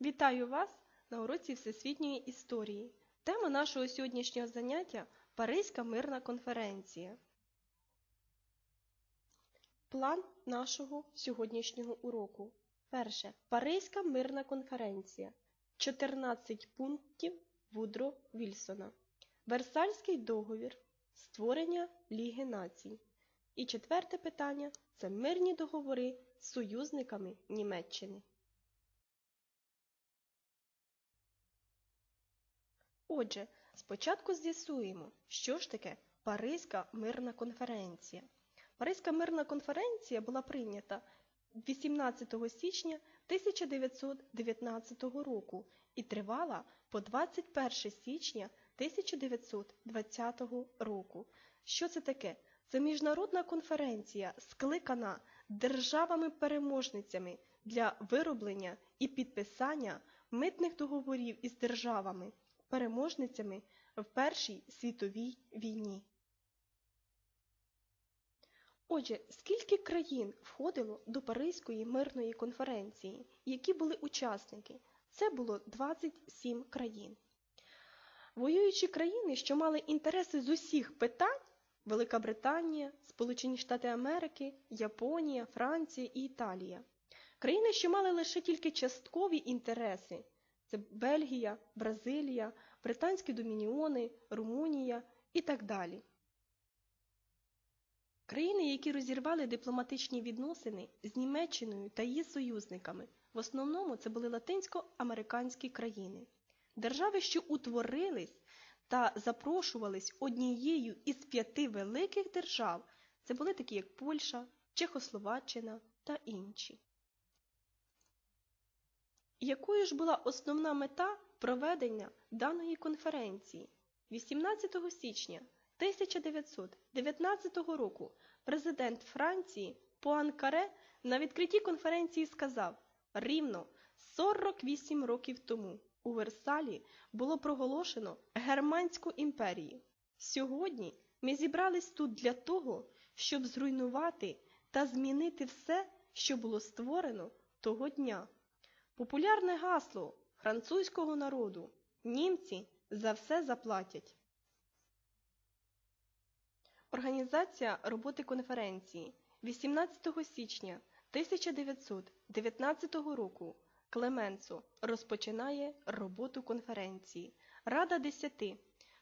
Вітаю вас на уроці Всесвітньої історії. Тема нашого сьогоднішнього заняття Паризька мирна конференція. План нашого сьогоднішнього уроку. Перше. Паризька мирна конференція. 14 пунктів Вудро Вільсона. Версальський договір. Створення Ліги націй. І четверте питання це мирні договори з союзниками Німеччини. Отже, спочатку з'ясуємо, що ж таке Паризька мирна конференція. Паризька мирна конференція була прийнята 18 січня 1919 року і тривала по 21 січня 1920 року. Що це таке? Це міжнародна конференція, скликана державами-переможницями для вироблення і підписання митних договорів із державами, переможницями в Першій світовій війні. Отже, скільки країн входило до Паризької мирної конференції, які були учасники? Це було 27 країн. Воюючі країни, що мали інтереси з усіх питань Велика Британія, Сполучені Штати Америки, Японія, Франція і Італія. Країни, що мали лише тільки часткові інтереси це Бельгія, Бразилія, Британські Домініони, Румунія і так далі. Країни, які розірвали дипломатичні відносини з Німеччиною та її союзниками, в основному це були латинсько-американські країни. Держави, що утворились та запрошувались однією із п'яти великих держав, це були такі, як Польща, Чехословаччина та інші. Якою ж була основна мета проведення даної конференції? 18 січня 1919 року президент Франції Пуанкаре на відкритті конференції сказав: рівно 48 років тому у Версалі було проголошено Германську імперію. Сьогодні ми зібрались тут для того, щоб зруйнувати та змінити все, що було створено того дня. Популярне гасло французького народу німці за все заплатять. Організація роботи конференції 18 січня 1919 року Клеменцо розпочинає роботу конференції. Рада десяти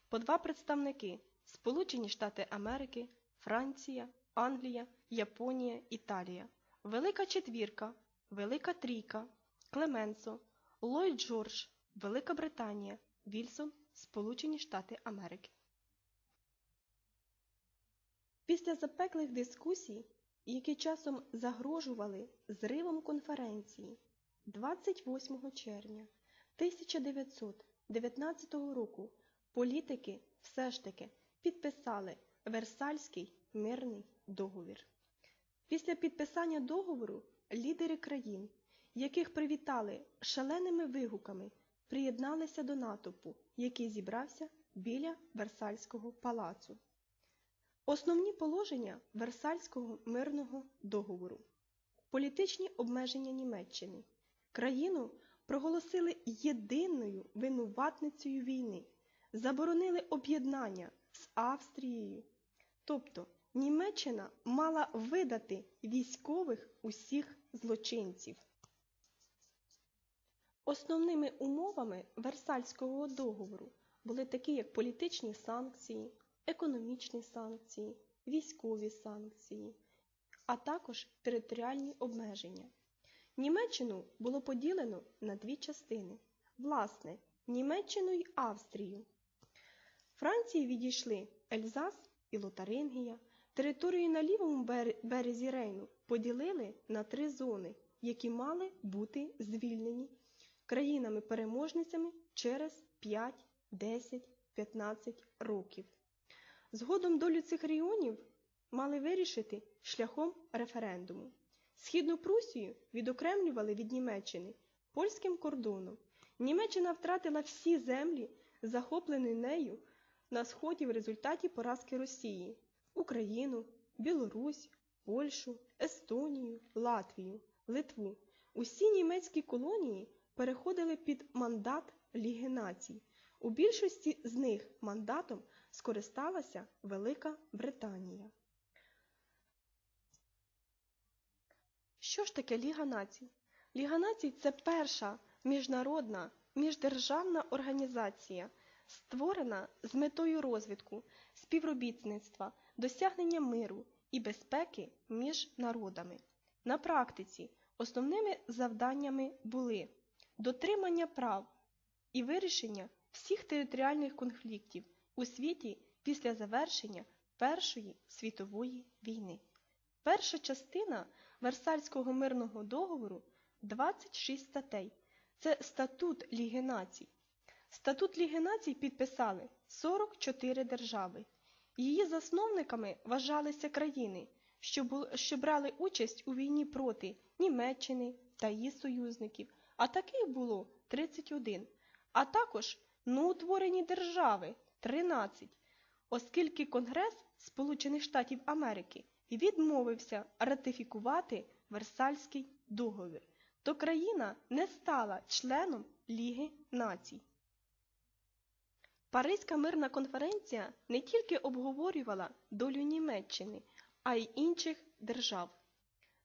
по два представники Сполучені Штати Америки, Франція, Англія, Японія, Італія, Велика Четвірка, Велика Трійка, Клеменцо, Ллойд Джордж, Велика Британія, Вільсон, Сполучені Штати Америки. Після запеклих дискусій, які часом загрожували зривом конференції, 28 червня 1919 року політики все ж таки підписали Версальський мирний договір. Після підписання договору лідери країн, яких привітали шаленими вигуками, приєдналися до натовпу, який зібрався біля Версальського палацу. Основні положення Версальського мирного договору. Політичні обмеження Німеччини. Країну проголосили єдиною винуватницею війни, заборонили об'єднання з Австрією. Тобто Німеччина мала видати військових усіх злочинців. Основними умовами Версальського договору були такі, як політичні санкції, економічні санкції, військові санкції, а також територіальні обмеження. Німеччину було поділено на дві частини власне, Німеччину й Австрію. Франції відійшли Ельзас і Лотарингія. Територію на лівому березі Рейну поділили на три зони, які мали бути звільнені країнами-переможницями через 5, 10, 15 років. Згодом долю цих регіонів мали вирішити шляхом референдуму. Східну Прусію відокремлювали від Німеччини польським кордоном. Німеччина втратила всі землі, захоплені нею на сході в результаті поразки Росії, Україну, Білорусь, Польщу, Естонію, Латвію, Литву. Усі німецькі колонії переходили під мандат Ліги націй. У більшості з них мандатом скористалася Велика Британія. Що ж таке Ліга націй? Ліга націй це перша міжнародна міждержавна організація, створена з метою розвитку, співробітництва, досягнення миру і безпеки між народами. На практиці основними завданнями були дотримання прав і вирішення всіх територіальних конфліктів у світі після завершення Першої світової війни. Перша частина Версальського мирного договору 26 статей. Це статут Ліги націй. Статут Ліги націй підписали 44 держави. Її засновниками вважалися країни, що, брали участь у війні проти Німеччини та її союзників, а таких було 31, а також новоутворені держави 13, оскільки Конгрес Сполучених Штатів Америки відмовився ратифікувати Версальський договір, то країна не стала членом Ліги націй. Паризька мирна конференція не тільки обговорювала долю Німеччини, а й інших держав.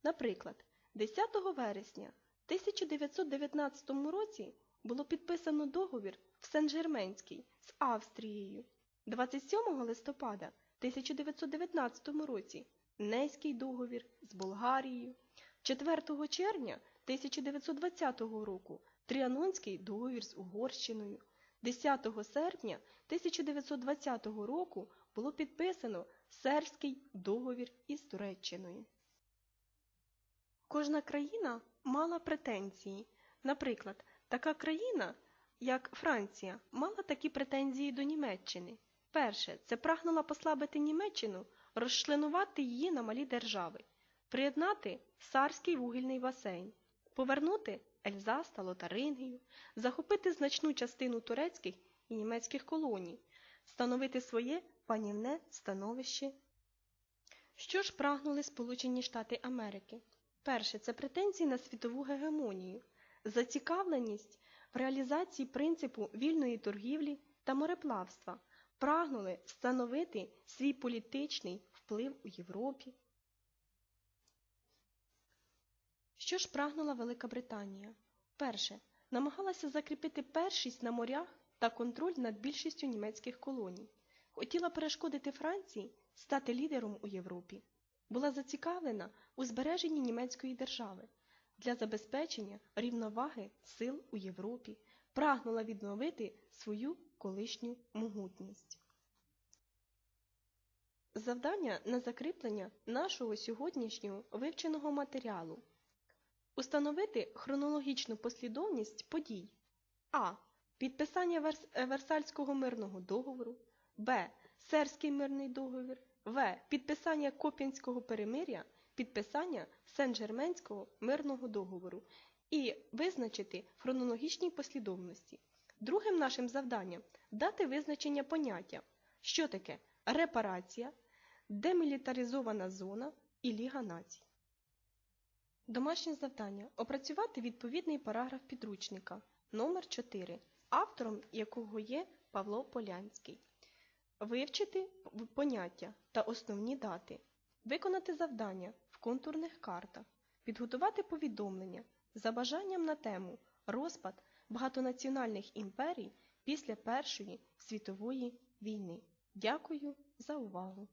Наприклад, 10 вересня 1919 році було підписано договір в Сен-Жерменський з Австрією. 27 листопада 1919 році Нейський договір з Болгарією. 4 червня 1920 року Тріанонський договір з Угорщиною. 10 серпня 1920 року було підписано Сербський договір із Туреччиною. Кожна країна мала претензії. Наприклад, така країна, як Франція, мала такі претензії до Німеччини. Перше, це прагнула послабити Німеччину, розчленувати її на малі держави, приєднати Сарський вугільний басейн, повернути Ельзас та Лотарингію, захопити значну частину турецьких і німецьких колоній, встановити своє панівне становище. Що ж прагнули Сполучені Штати Америки? Перше це претензії на світову гегемонію, зацікавленість в реалізації принципу вільної торгівлі та мореплавства, прагнули встановити свій політичний вплив у Європі. Що ж прагнула Велика Британія? Перше, намагалася закріпити першість на морях та контроль над більшістю німецьких колоній. Хотіла перешкодити Франції стати лідером у Європі. Була зацікавлена у збереженні німецької держави для забезпечення рівноваги сил у Європі, прагнула відновити свою колишню могутність. Завдання на закріплення нашого сьогоднішнього вивченого матеріалу. Установити хронологічну послідовність подій А. Підписання Верс... Версальського мирного договору, Б. Серський мирний договір, В. Підписання Копінського перемиря, підписання Сен-Жерменського мирного договору і визначити хронологічні послідовності. Другим нашим завданням дати визначення поняття, що таке репарація, демілітаризована зона і Ліга націй. Домашнє завдання опрацювати відповідний параграф підручника номер 4 автором якого є Павло Полянський. Вивчити поняття та основні дати. Виконати завдання в контурних картах. Підготувати повідомлення за бажанням на тему Розпад багатонаціональних імперій після Першої світової війни. Дякую за увагу!